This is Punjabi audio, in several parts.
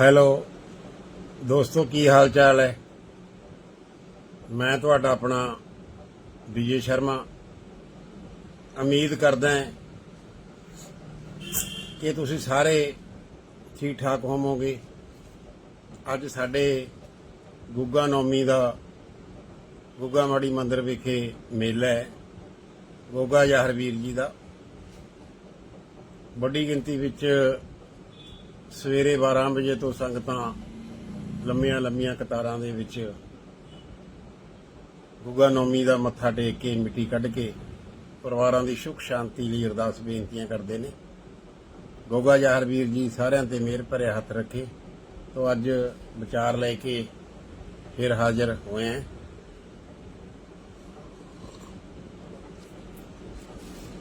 ਹੈਲੋ ਦੋਸਤੋ, ਕੀ ਹਾਲ ਚਾਲ ਹੈ? ਮੈਂ ਤੁਹਾਡਾ ਆਪਣਾ ਵਿਜੇ ਸ਼ਰਮਾ। ਉਮੀਦ ਕਰਦਾ ਹਾਂ ਕਿ ਤੁਸੀਂ ਸਾਰੇ ਠੀਕ ਠਾਕ ਹੋਵੋਗੇ। ਅੱਜ ਸਾਡੇ ਗੁੱਗਾ ਨੌਮੀ ਦਾ ਗੁੱਗਾ ਮਾੜੀ ਮੰਦਿਰ ਵਿਖੇ ਮੇਲਾ ਹੈ। ਗੋਗਾ ਯਾਹਰਵੀਰ ਜੀ ਦਾ। ਵੱਡੀ ਗਿਣਤੀ ਵਿੱਚ ਸਵੇਰੇ 12 ਵਜੇ ਤੋਂ ਸੰਗਤਾਂ ਲੰਮੀਆਂ ਲੰਮੀਆਂ ਕਤਾਰਾਂ ਦੇ ਵਿੱਚ ਗੁਗਾ ਨੌਮੀ ਦਾ ਮੱਥਾ ਟੇਕ ਕੇ, ਮਿੱਟੀ ਕੱਢ ਕੇ ਪਰਿਵਾਰਾਂ ਦੀ ਸੁਖ ਸ਼ਾਂਤੀ ਲਈ ਅਰਦਾਸ ਬੇਨਤੀਆਂ ਕਰਦੇ ਨੇ। ਗੋਗਾ ਜਹਰਵੀਰ ਜੀ ਸਾਰਿਆਂ ਤੇ ਮਿਹਰ ਭਰਿਆ ਹੱਥ ਰੱਖੇ ਤੋਂ ਅੱਜ ਵਿਚਾਰ ਲੈ ਕੇ ਫਿਰ ਹਾਜ਼ਰ ਹੋਏ ਹਾਂ।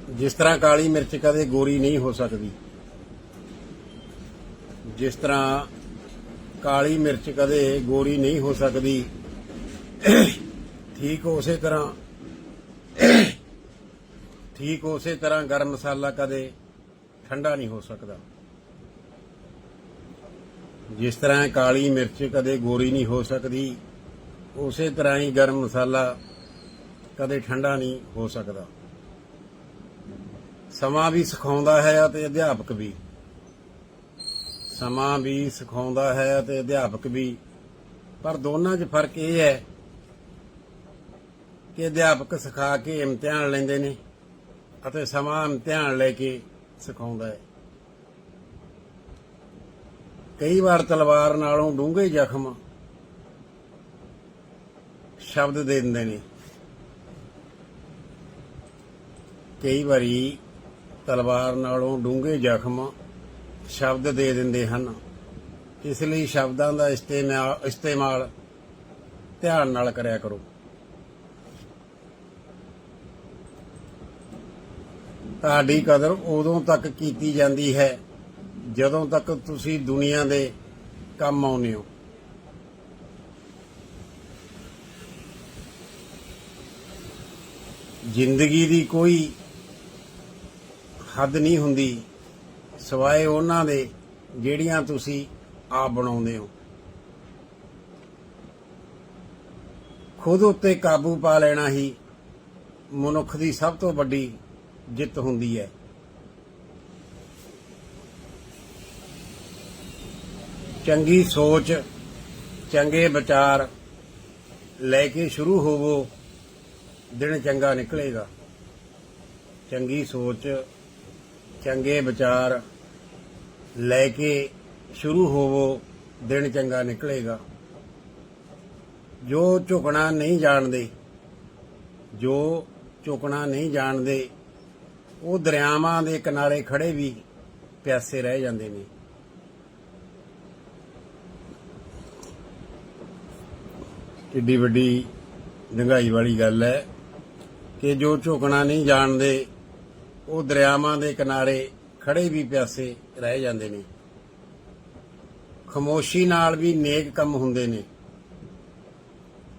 ਜਿਸ ਤਰ੍ਹਾਂ ਕਾਲੀ ਮਿਰਚ ਕਦੇ ਗੋਰੀ ਨਹੀਂ ਹੋ ਸਕਦੀ। ਜਿਸ ਤਰ੍ਹਾਂ ਕਾਲੀ ਮਿਰਚ ਕਦੇ ਗੋਰੀ ਨਹੀਂ ਹੋ ਸਕਦੀ, ਠੀਕ ਉਸੇ ਤਰ੍ਹਾਂ, ਠੀਕ ਉਸੇ ਤਰ੍ਹਾਂ ਗਰਮ ਮਸਾਲਾ ਕਦੇ ਠੰਡਾ ਨਹੀਂ ਹੋ ਸਕਦਾ। ਜਿਸ ਤਰ੍ਹਾਂ ਕਾਲੀ ਮਿਰਚ ਕਦੇ ਗੋਰੀ ਨਹੀਂ ਹੋ ਸਕਦੀ, ਉਸੇ ਤਰ੍ਹਾਂ ਹੀ ਗਰਮ ਮਸਾਲਾ ਕਦੇ ਠੰਡਾ ਨਹੀਂ ਹੋ ਸਕਦਾ। ਸਮਾਂ ਵੀ ਸਿਖਾਉਂਦਾ ਹੈ ਅਤੇ ਅਧਿਆਪਕ ਵੀ। ਸਮਾਂ ਵੀ ਸਿਖਾਉਂਦਾ ਹੈ ਅਤੇ ਅਧਿਆਪਕ ਵੀ। ਪਰ ਦੋਨਾਂ 'ਚ ਫ਼ਰਕ ਇਹ ਹੈ ਕਿ ਅਧਿਆਪਕ ਸਿਖਾ ਕੇ ਇਮਤਿਹਾਨ ਲੈਂਦੇ ਨੇ ਅਤੇ ਸਮਾਂ ਇਮਤਿਹਾਨ ਲੈ ਕੇ ਸਿਖਾਉਂਦਾ ਹੈ। ਕਈ ਵਾਰ ਤਲਵਾਰ ਨਾਲੋਂ ਡੂੰਘੇ ਜ਼ਖਮ ਸ਼ਬਦ ਦੇ ਦਿੰਦੇ ਨੇ। ਕਈ ਵਾਰੀ ਤਲਵਾਰ ਨਾਲੋਂ ਡੂੰਘੇ ਜ਼ਖਮ ਸ਼ਬਦ ਦੇ ਦਿੰਦੇ ਹਨ। ਇਸ ਲਈ ਸ਼ਬਦਾਂ ਦਾ ਇਸਤੇਮਾਲ ਧਿਆਨ ਨਾਲ ਕਰਿਆ ਕਰੋ। ਤੁਹਾਡੀ ਕਦਰ ਉਦੋਂ ਤੱਕ ਕੀਤੀ ਜਾਂਦੀ ਹੈ, ਜਦੋਂ ਤੱਕ ਤੁਸੀਂ ਦੁਨੀਆ ਦੇ ਕੰਮ ਆਉਂਦੇ ਹੋ। ਜ਼ਿੰਦਗੀ ਦੀ ਕੋਈ ਹੱਦ ਨਹੀਂ ਹੁੰਦੀ। ਸਵਾਏ ਉਹਨਾਂ ਦੇ ਜਿਹੜੀਆਂ ਤੁਸੀਂ ਆਪ ਬਣਾਉਂਦੇ ਹੋ। ਖੁਦ ਉੱਤੇ ਕਾਬੂ ਪਾ ਲੈਣਾ ਹੀ ਮਨੁੱਖ ਦੀ ਸਭ ਤੋਂ ਵੱਡੀ ਜਿੱਤ ਹੁੰਦੀ ਹੈ। ਚੰਗੀ ਸੋਚ, ਚੰਗੇ ਵਿਚਾਰ ਲੈ ਕੇ ਸ਼ੁਰੂ ਹੋਵੋ, ਦਿਨ ਚੰਗਾ ਨਿਕਲੇਗਾ। ਚੰਗੀ ਸੋਚ ਚੰਗੇ ਵਿਚਾਰ ਲੈ ਕੇ ਸ਼ੁਰੂ ਹੋਵੋ, ਦਿਨ ਚੰਗਾ ਨਿਕਲੇਗਾ। ਜੋ ਝੁਕਣਾ ਨਹੀਂ ਜਾਣਦੇ, ਜੋ ਝੁਕਣਾ ਨਹੀਂ ਜਾਣਦੇ, ਉਹ ਦਰਿਆਵਾਂ ਦੇ ਕਿਨਾਰੇ ਖੜੇ ਵੀ ਪਿਆਸੇ ਰਹਿ ਜਾਂਦੇ ਨੇ। ਕਿੱਡੀ ਵੱਡੀ ਡੰਗਾਈ ਵਾਲੀ ਗੱਲ ਹੈ ਕਿ ਜੋ ਝੁਕਣਾ ਨਹੀਂ ਜਾਣਦੇ ਉਹ ਦਰਿਆਵਾਂ ਦੇ ਕਿਨਾਰੇ ਖੜੇ ਵੀ ਪਿਆਸੇ ਰਹਿ ਜਾਂਦੇ ਨੇ। ਖਮੋਸ਼ੀ ਨਾਲ ਵੀ ਨੇਕ ਕੰਮ ਹੁੰਦੇ ਨੇ।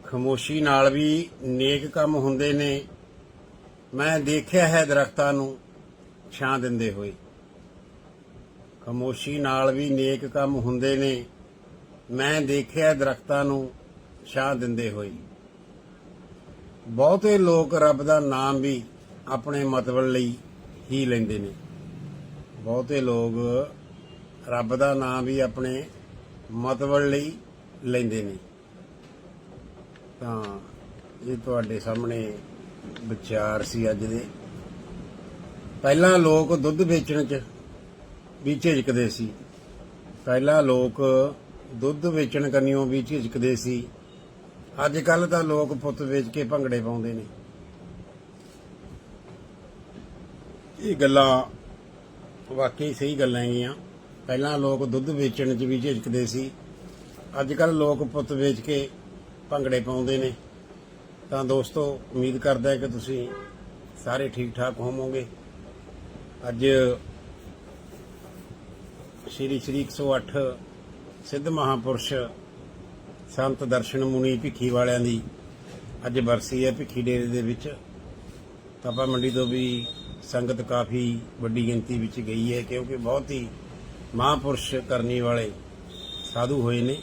ਖਮੋਸ਼ੀ ਨਾਲ ਵੀ ਨੇਕ ਕੰਮ ਹੁੰਦੇ ਨੇ। ਮੈਂ ਦੇਖਿਆ ਹੈ ਦਰਖਤਾਂ ਨੂੰ ਛਾਂ ਦਿੰਦੇ ਹੋਏ। ਖਮੋਸ਼ੀ ਨਾਲ ਵੀ ਨੇਕ ਕੰਮ ਹੁੰਦੇ ਨੇ। ਮੈਂ ਦੇਖਿਆ ਦਰਖਤਾਂ ਨੂੰ ਛਾਂ ਦਿੰਦੇ ਹੋਏ। ਬਹੁਤੇ ਲੋਕ ਰੱਬ ਦਾ ਨਾਮ ਵੀ ਆਪਣੇ ਮਤਲਬ ਲਈ ਹੀ ਲੈਂਦੇ ਨੇ। ਬਹੁਤੇ ਲੋਕ ਰੱਬ ਦਾ ਨਾਮ ਵੀ ਆਪਣੇ ਮਤਲਬ ਲਈ ਲੈਂਦੇ ਨੇ। ਤਾਂ ਇਹ ਤੁਹਾਡੇ ਸਾਹਮਣੇ ਵਿਚਾਰ ਸੀ ਅੱਜ ਦੇ। ਪਹਿਲਾਂ ਲੋਕ ਦੁੱਧ ਵੇਚਣ 'ਚ ਵੀ ਝਿਜਕਦੇ ਸੀ। ਪਹਿਲਾਂ ਲੋਕ ਦੁੱਧ ਵੇਚਣ ਕੰਨਿਓ ਵੀ ਝਿਜਕਦੇ ਸੀ। ਅੱਜ ਕੱਲ ਤਾਂ ਲੋਕ ਪੁੱਤ ਵੇਚ ਕੇ ਭੰਗੜੇ ਪਾਉਂਦੇ ਨੇ। ਇਹ ਗੱਲਾਂ ਵਾਕਈ ਸਹੀ ਗੱਲਾਂ ਹੈਗੀਆਂ। ਪਹਿਲਾਂ ਲੋਕ ਦੁੱਧ ਵੇਚਣ 'ਚ ਵੀ ਝਿਜਕਦੇ ਸੀ। ਅੱਜ ਕੱਲ ਲੋਕ ਪੁੱਤ ਵੇਚ ਕੇ ਭੰਗੜੇ ਪਾਉਂਦੇ ਨੇ। ਤਾਂ ਦੋਸਤੋ, ਉਮੀਦ ਕਰਦਾ ਕਿ ਤੁਸੀਂ ਸਾਰੇ ਠੀਕ ਠਾਕ ਹੋਵੋਗੇ। ਅੱਜ ਸ਼੍ਰੀ ਸ਼੍ਰੀ 108 ਸਿੱਧ ਮਹਾਪੁਰਸ਼ ਸੰਤ ਦਰਸ਼ਨ ਮੁਨੀ ਭਿੱਖੀ ਵਾਲਿਆਂ ਦੀ ਅੱਜ ਬਰਸੀ ਹੈ ਭਿੱਖੀ ਡੇਰੇ ਦੇ ਵਿੱਚ। ਤਪਾ ਮੰਡੀ ਤੋਂ ਵੀ ਸੰਗਤ ਕਾਫੀ ਵੱਡੀ ਗਿਣਤੀ ਵਿੱਚ ਗਈ ਹੈ ਕਿਉਂਕਿ ਬਹੁਤ ਹੀ ਮਹਾਪੁਰਸ਼ ਕਰਨੀ ਵਾਲੇ ਸਾਧੂ ਹੋਏ ਨੇ।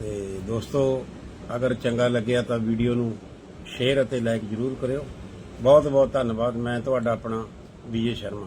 ਤੇ ਦੋਸਤੋ, ਅਗਰ ਚੰਗਾ ਲੱਗਿਆ ਤਾਂ ਵੀਡੀਓ ਨੂੰ ਸ਼ੇਅਰ ਅਤੇ ਲਾਈਕ ਜ਼ਰੂਰ ਕਰਿਓ। ਬਹੁਤ ਬਹੁਤ ਧੰਨਵਾਦ। ਮੈਂ ਤੁਹਾਡਾ ਆਪਣਾ ਵਿਜੇ ਸ਼ਰਮਾ।